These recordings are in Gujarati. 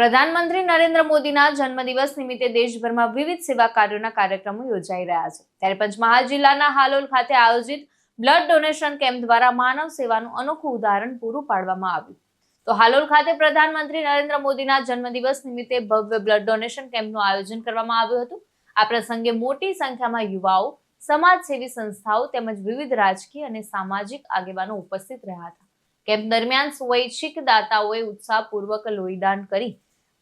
પ્રધાનમંત્રી નરેન્દ્ર મોદીના જન્મદિવસ નિમિત્તે દેશભરમાં વિવિધ સેવા કાર્યોના કાર્યક્રમો યોજાઈ રહ્યા છે. ત્યારે પંચમહાલ જિલ્લાના હાલોલ ખાતે આયોજિત બ્લડ ડોનેશન કેમ્પ દ્વારા માનવ સેવાનું અનોખું ઉદાહરણ પૂરું પાડવામાં આવ્યું. તો હાલોલ ખાતે પ્રધાનમંત્રી નરેન્દ્ર મોદીના જન્મદિવસ નિમિત્તે ભવ્ય બ્લડ ડોનેશન કેમ્પનું આયોજન કરવામાં આવ્યું હતું. આ પ્રસંગે મોટી સંખ્યામાં યુવાઓ, સમાજસેવી સંસ્થાઓ તેમજ વિવિધ રાજકીય અને સામાજિક આગેવાનો ઉપસ્થિત રહ્યા હતા. કેમ્પ દરમિયાન સ્વૈચ્છિક દાતાઓએ ઉત્સાહપૂર્વક લોહીદાન કરી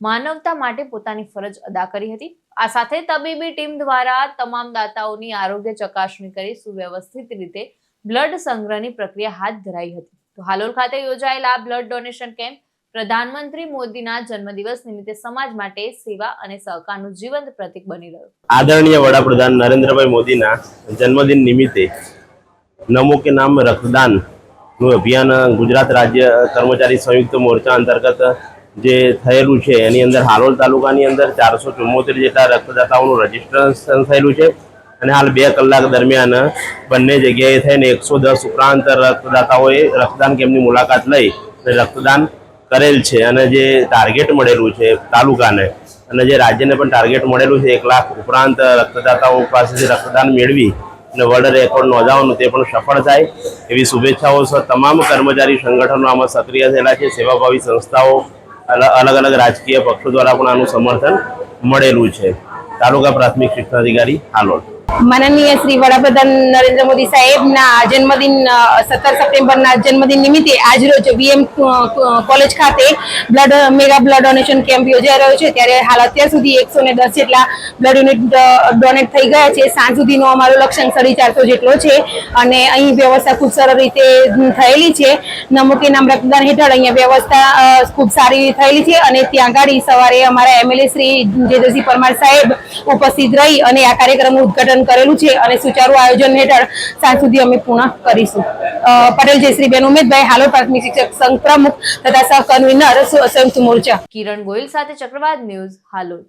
માનવતા માટે પોતાની ફરજ અદા કરી હતી. આ સાથે તબીબી ટીમ દ્વારા તમામ દાતાઓની આરોગ્ય ચકાસણી કરી સુવ્યવસ્થિત રીતે બ્લડ સંગ્રહની પ્રક્રિયા હાથ ધરાઈ હતી. તો હાલોલ ખાતે યોજાયેલા બ્લડ ડોનેશન કેમ્પ પ્રધાનમંત્રી મોદીના જન્મદિવસ નિમિત્તે સમાજ માટે સેવા અને સહકારનું જીવંત પ્રતીક બની રહ્યું. આદરણીય વડાપ્રધાન નરેન્દ્રભાઈ મોદીના જન્મદિન નિમિત્તે નમો કે નામ રક્તદાનનું અભિયાન ગુજરાત રાજ્ય કર્મચારી સંયુક્ત મોરચા અંતર્ગત જે થયેલું છે, એની અંદર હાલોલ તાલુકાની અંદર ચારસો ચુમ્મોતેર જેટલા રક્તદાતાઓનું રજીસ્ટ્રેશન થયેલું છે. અને હાલ બે કલાક દરમિયાન બંને જગ્યાએ થઈને એકસો દસ ઉપરાંત રક્તદાતાઓએ રક્તદાન કેમ્પની મુલાકાત લઈ રક્તદાન કરેલ છે. અને જે ટાર્ગેટ મળેલું છે તાલુકાને, અને જે રાજ્યને પણ ટાર્ગેટ મળેલું છે, એક લાખ ઉપરાંત રક્તદાતાઓ પાસેથી રક્તદાન મેળવી અને વર્લ્ડ રેકોર્ડ નોંધાવવાનું તે પણ સફળ થાય. એવી શુભેચ્છાઓ સહ તમામ કર્મચારી સંગઠનો આમાં સક્રિય થયેલા છે. સેવાભાવી સંસ્થાઓ અલગ અલગ રાજકીય પક્ષો દ્વારા પણ આનું સમર્થન મળેલું છે. તાલુકા પ્રાથમિક શિક્ષણ અધિકારી હાલોલ. માનનીય શ્રી વડાપ્રધાન નરેન્દ્ર મોદી સાહેબના જન્મદિન સત્તર સપ્ટેમ્બરના જન્મદિન નિમિત્તે આજરોજ વીએમ કોલેજ ખાતે blood, mega blood donation camp યોજાઈ રહ્યો છે. ત્યારે હાલ અત્યાર સુધી એકસો ને દસ જેટલા બ્લડ યુનિટ ડોનેટ થઈ ગયા છે. સાંજ સુધીનો અમારો લક્ષ્યાંક સાડી ચારસો જેટલો છે અને અહીં વ્યવસ્થા ખૂબ સરળ રીતે થયેલી છે. નમુકે નામ રક્તદાન હેઠળ અહીંયા વ્યવસ્થા ખૂબ સારી થયેલી છે અને ત્યાં ગાડી સવારે અમારા એમએલએ શ્રી જેદરસિંહ પરમાર સાહેબ ઉપસ્થિત રહી અને આ કાર્યક્રમનું ઉદ્ઘાટન કરેલું છે અને સુચારુ આયોજન હેઠળ સાંજ સુધી અમે પૂર્ણ કરીશું. પટેલ જયશ્રીબેન ઉમેદભાઈ હાલો પ્રાથમિક શિક્ષક સંઘ પ્રમુખ તથા સહ કન્વીનર સંયુક્ત મોરચા. કિરણ ગોયલ સાથે ચક્રવાત ન્યૂઝ, હાલોલ.